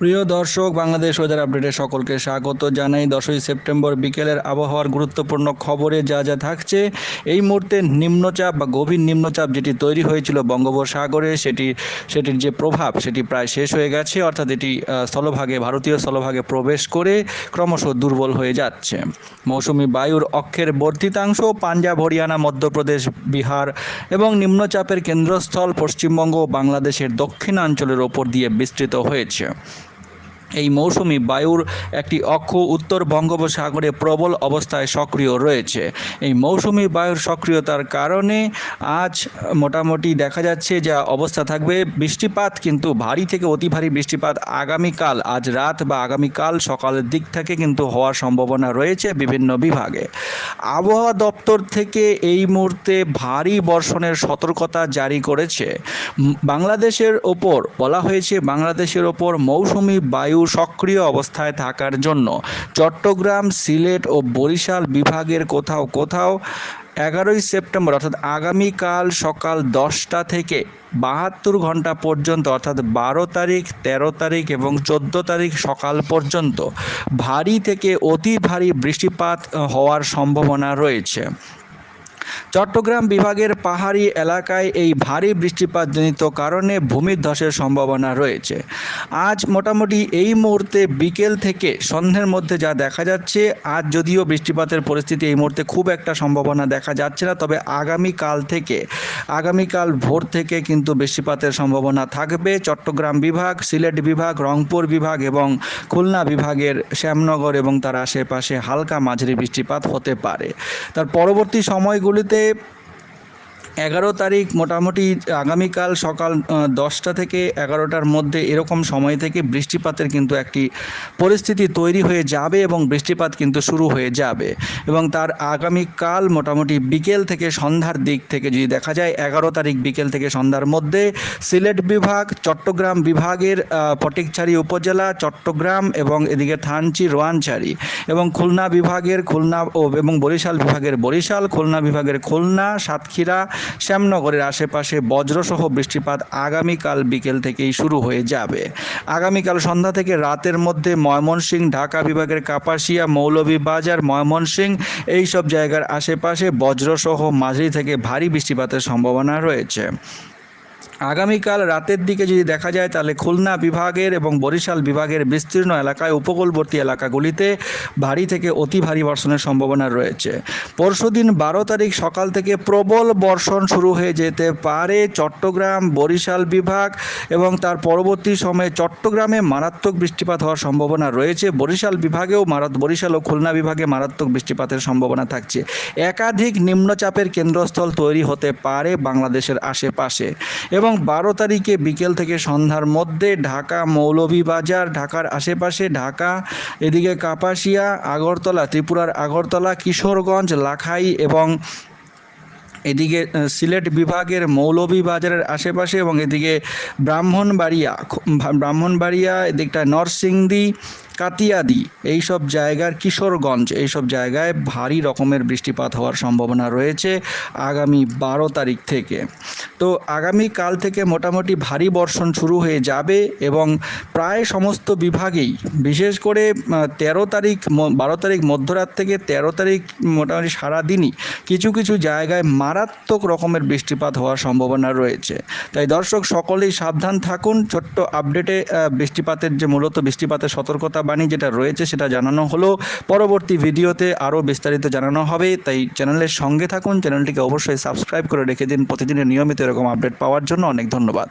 প্রিয় দর্শক, বাংলাদেশ ওয়েদার আপডেটে সকলকে স্বাগত জানাই। দশই সেপ্টেম্বর বিকেলের আবহাওয়ার গুরুত্বপূর্ণ খবরে যা যা থাকছে, এই মুহূর্তে নিম্নচাপ বা গভীর নিম্নচাপ যেটি তৈরি হয়েছিল বঙ্গোপসাগরে, সেটি, সেটির যে প্রভাব, সেটি প্রায় শেষ হয়ে গেছে। অর্থাৎ এটি স্থলভাগে, ভারতীয় স্থলভাগে প্রবেশ করে ক্রমশ দুর্বল হয়ে যাচ্ছে। মৌসুমি বায়ুর অক্ষের বর্ধিতাংশ পাঞ্জাব, হরিয়ানা, মধ্যপ্রদেশ, বিহার এবং নিম্নচাপের কেন্দ্রস্থল পশ্চিমবঙ্গ বাংলাদেশের দক্ষিণাঞ্চলের ওপর দিয়ে বিস্তৃত হয়েছে। এই মৌসুমি বায়ুর একটি অক্ষ উত্তর বঙ্গোপসাগরে প্রবল অবস্থায় সক্রিয় রয়েছে। এই মৌসুমি বায়ুর সক্রিয়তার কারণে আজ মোটামুটি দেখা যাচ্ছে যা অবস্থা থাকবে। বৃষ্টিপাত কিন্তু ভারী থেকে অতি ভারী বৃষ্টিপাত আগামীকাল, আজ রাত বা আগামীকাল সকালের দিক থেকে কিন্তু হওয়ার সম্ভাবনা রয়েছে বিভিন্ন বিভাগে। আবহাওয়া দপ্তর থেকে এই মুহূর্তে ভারী বর্ষণের সতর্কতা জারি করেছে। বাংলাদেশের ওপর বলা হয়েছে, বাংলাদেশের ওপর মৌসুমি বায়ু সক্রিয় অবস্থায় থাকার জন্য চট্টগ্রাম, সিলেট ও বরিশাল বিভাগের কোথাও কোথাও এগারোই সেপ্টেম্বর, অর্থাৎ আগামীকাল সকাল দশটা থেকে বাহাত্তর ঘণ্টা পর্যন্ত, অর্থাৎ বারো তারিখ, তেরো তারিখ এবং চোদ্দ তারিখ সকাল পর্যন্ত ভারী থেকে অতি ভারী বৃষ্টিপাত হওয়ার সম্ভাবনা রয়েছে। চট্টগ্রাম বিভাগের পাহাড়ি এলাকায় এই ভারী বৃষ্টিপাতজনিত কারণে ভূমিধসের সম্ভাবনা রয়েছে। আজ মোটামুটি এই মুহূর্তে বিকেল থেকে সন্ধ্যের মধ্যে যা দেখা যাচ্ছে, আজ যদিও বৃষ্টিপাতের পরিস্থিতি এই মুহূর্তে খুব একটা সম্ভাবনা দেখা যাচ্ছে না, তবে আগামীকাল থেকে, আগামীকাল ভোর থেকে কিন্তু বৃষ্টিপাতের সম্ভাবনা থাকবে। চট্টগ্রাম বিভাগ, সিলেট বিভাগ, রংপুর বিভাগ এবং খুলনা বিভাগের শ্যামনগর এবং তার আশেপাশে হালকা মাঝারি বৃষ্টিপাত হতে পারে। তার পরবর্তী de এগারো তারিখ মোটামুটি আগামীকাল সকাল দশটা থেকে এগারোটার মধ্যে এরকম সময় থেকে বৃষ্টিপাতের কিন্তু একটি পরিস্থিতি তৈরি হয়ে যাবে এবং বৃষ্টিপাত কিন্তু শুরু হয়ে যাবে। এবং তার আগামীকাল মোটামুটি বিকেল থেকে সন্ধ্যার দিক থেকে যদি দেখা যায়, এগারো তারিখ বিকেল থেকে সন্ধ্যার মধ্যে সিলেট বিভাগ, চট্টগ্রাম বিভাগের ফটিকছড়ি উপজেলা, চট্টগ্রাম এবং এদিকে থানচি, রোয়ানছড়ি এবং খুলনা বিভাগের, খুলনা ও এবং বরিশাল বিভাগের বরিশাল, খুলনা বিভাগের খুলনা, সাতক্ষীরা শ্যামনগরের আশেপাশে বজ্রসহ বৃষ্টিপাত আগামীকাল বিকেল থেকেই শুরু হয়ে যাবে। আগামীকাল সন্ধ্যা থেকে রাতের মধ্যে ময়মনসিংহ ঢাকা বিভাগের কাপাসিয়া, মৌলভীবাজার ময়মনসিংহ এইসব জায়গার আশেপাশে বজ্রসহ মাঝারি থেকে ভারী বৃষ্টিপাতের সম্ভাবনা রয়েছে। আগামীকাল রাতের দিকে যদি দেখা যায়, তাহলে খুলনা বিভাগের এবং বরিশাল বিভাগের বিস্তীর্ণ এলাকায় উপকূলবর্তী এলাকাগুলিতে ভারী থেকে অতি ভারী বর্ষণের সম্ভাবনা রয়েছে। পরশুদিন বারো তারিখ সকাল থেকে প্রবল বর্ষণ শুরু হয়ে যেতে পারে চট্টগ্রাম, বরিশাল বিভাগ এবং তার পরবর্তী সময়ে চট্টগ্রামে মারাত্মক বৃষ্টিপাত হওয়ার সম্ভাবনা রয়েছে। বরিশাল বিভাগেও মারাত, বরিশাল ও খুলনা বিভাগে মারাত্মক বৃষ্টিপাতের সম্ভাবনা থাকছে। একাধিক নিম্নচাপের কেন্দ্রস্থল তৈরি হতে পারে বাংলাদেশের আশেপাশে। এবং বারো তারিখে বিকেল থেকে সন্ধ্যার মধ্যে ঢাকা মৌলভীবাজার ঢাকার আশেপাশে ঢাকা, এদিকে কাপাসিয়া, আগরতলা, ত্রিপুরার আগরতলা, কিশোরগঞ্জ, লাখাই এবং এদিকে সিলেট বিভাগের মৌলভীবাজারের আশেপাশে এবং এদিকে ব্রাহ্মণবাড়িয়া ব্রাহ্মণবাড়িয়া, এদিকটা নরসিংদী কাতিয়াদি, এইসব জায়গার কিশোরগঞ্জ, এইসব জায়গায় ভারী রকমের বৃষ্টিপাত হওয়ার সম্ভাবনা রয়েছে আগামী বারো তারিখ থেকে। তো আগামী কাল থেকে মোটামুটি ভারী বর্ষণ শুরু হয়ে যাবে এবং প্রায় সমস্ত বিভাগেই, বিশেষ করে তেরো তারিখ বারো তারিখ মধ্যরাত থেকে তেরো তারিখ মোটামুটি সারাদিনই কিছু কিছু জায়গায় মারাত্মক রকমের বৃষ্টিপাত হওয়ার সম্ভাবনা রয়েছে। তাই দর্শক সকলেই সাবধান থাকুন, ছোট্ট আপডেটে বৃষ্টিপাতের যে মূলত বৃষ্টিপাতের সতর্কতা বাণী যেটা রয়েছে সেটা জানানো হলো। পরবর্তী ভিডিওতে আরও বিস্তারিত জানানো হবে, তাই চ্যানেলের সঙ্গে থাকুন। চ্যানেলটিকে অবশ্যই সাবস্ক্রাইব করে রেখে দিন। প্রতিদিনের নিয়মিত এরকম আপডেট পাওয়ার জন্য অনেক ধন্যবাদ।